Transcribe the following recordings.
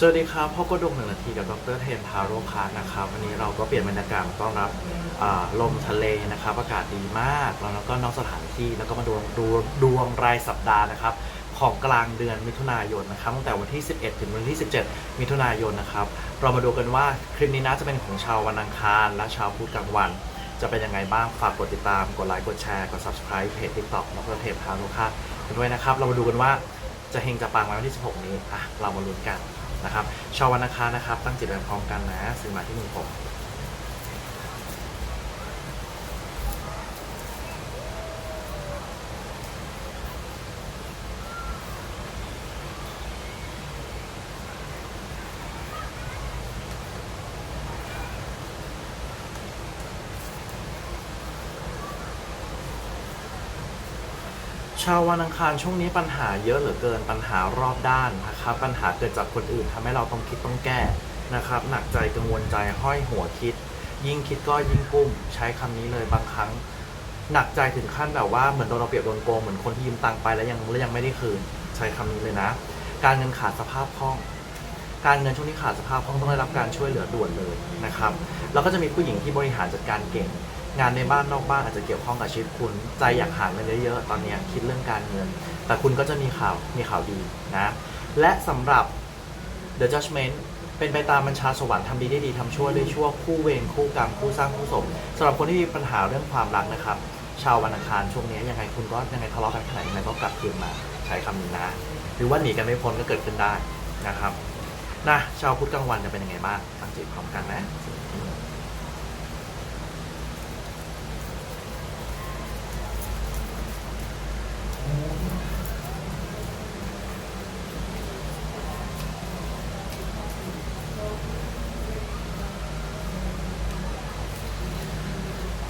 สวัสดีครับพ่อก็ดงหนึ่งนาทีกับดรเทนทาโรคาร์นะครับวันนี้เราก็เปลี่ยนบรรยากาศมาต้อนรับลมทะเลนะครับอากาศดีมาก แล้วก็นอกสถานที่แล้วก็มาดูดูดวงรายสัปดาห์นะครับของกลางเดือนมิถุนายนนะครับตั้งแต่วันที่ 11 ถึงวันที่ 17 มิถุนายนนะครับเรามาดูกันว่าคลิปนี้น่าจะเป็นของชาววันอังคาร และชาวพุธกลางวัน จะเป็นยังไงบ้างฝากกดติดตามกดไลค์กดแชร์กด subscribe เพจ TikTok ดรเทนทาโรคากันด้วยนะครับเรามาดูกันว่าจะเฮงจะปังไหมวันที่ 16 นี้อะเรามาลุ้นกัน นะครับชาววันอังคารนะครับ ตั้งจิตไว้พร้อมกันนะซื้อมาที่มือผม ชาววันอังคารช่วงนี้ปัญหาเยอะเหลือเกินปัญหารอบด้านนะครับปัญหาเกิดจากคนอื่นทำให้เราต้องคิดต้องแก้นะครับหนักใจกังวลใจห้อยหัวคิด ยิ่งคิดก็ยิ่งกุ้ม ใช้คำนี้เลยบางครั้ง หนักใจถึงขั้นแบบว่าเหมือนโดนเราเปรียบโดนโกงเหมือนคนที่ยืมตังค์ไปแล้วยังแล้วยังไม่ได้คืน ใช้คำนี้เลยนะ การเงินขาดสภาพคล่อง การเงินช่วงนี้ขาดสภาพคล่องต้องได้รับการช่วยเหลือด่วนเลยนะครับแล้วก็จะมีผู้หญิงที่บริหารจัดการเก่ง งานในบ้านนอกบ้านอาจจะเกี่ยวข้องกับชีวิตคุณใจอยากหาเงินเยอะๆตอนนี้คิดเรื่องการเงิน แต่คุณก็จะมีข่าวมีข่าวดีนะและสำหรับ The Judgment เป็นไปตามบัญชาสวรรค์ทำดีได้ดีทำชั่วได้ชั่วคู่เวรคู่กรรมคู่สร้างคู่สมสำหรับคนที่มีปัญหาเรื่องความรักนะครับ ชาววันอังคารช่วงนี้ยังไงคุณก็ยังไงทะเลาะกันขนาดยังไงก็กลับคืนมาใช้คำนี้นะหรือว่าหนีกันไม่พ้นก็เกิดขึ้นได้นะครับนะชาวพุธกลางวันจะเป็นยังไงบ้างตั้งจิตพร้อมกันนะ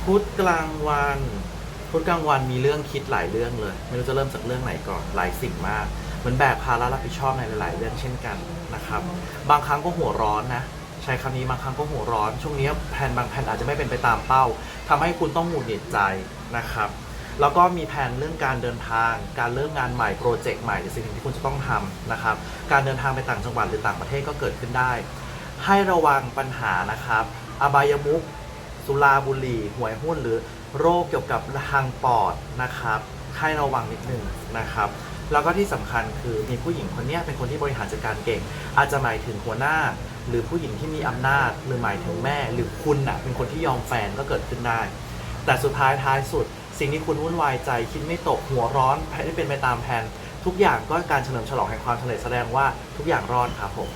พุธกลางวันพุธกลางวันมีเรื่องคิดหลายเรื่องเลย ไม่รู้จะเริ่มจากเรื่องไหนก่อนหลายสิ่งมากเหมือนแบกภาระรับผิดชอบในหลาย ๆ เรื่องเช่นกันนะครับ บางครั้งก็หัวร้อนนะใช้คำนี้บางครั้งก็หัวร้อน ช่วงนี้แผนบางแผนอาจจะไม่เป็นไปตามเป้าทำให้คุณต้องหงุดหงิดใจนะครับแล้วก็มีแผนเรื่องการเดินทาง การเริ่มงานใหม่โปรเจกต์ใหม่หรือสิ่งที่คุณจะต้องทำนะครับ การเดินทางไปต่างจังหวัดหรือต่างประเทศก็เกิดขึ้นได้ ให้ระวังปัญหานะครับ อบายมุข สุราบุหรี่หวยหุ้นหรือโรคเกี่ยวกับทางปอดนะครับให้ระวังนิดนึงนะครับแล้วก็ที่สำคัญคือมีผู้หญิงคนนี้เป็นคนที่บริหารจัดการเก่ง อาจจะหมายถึงหัวหน้า หรือผู้หญิงที่มีอำนาจ หรือหมายถึงแม่ หรือคุณน่ะเป็นคนที่ยอมแฟนก็เกิดขึ้นได้ แต่สุดท้ายท้ายสุด สิ่งที่คุณวุ่นวายใจคิดไม่ตกหัวร้อนไม่ได้เป็นไปตามแผนทุกอย่างก็การเฉลิมฉลองแห่งความสำเร็จแสดงว่าทุกอย่างรอดครับผม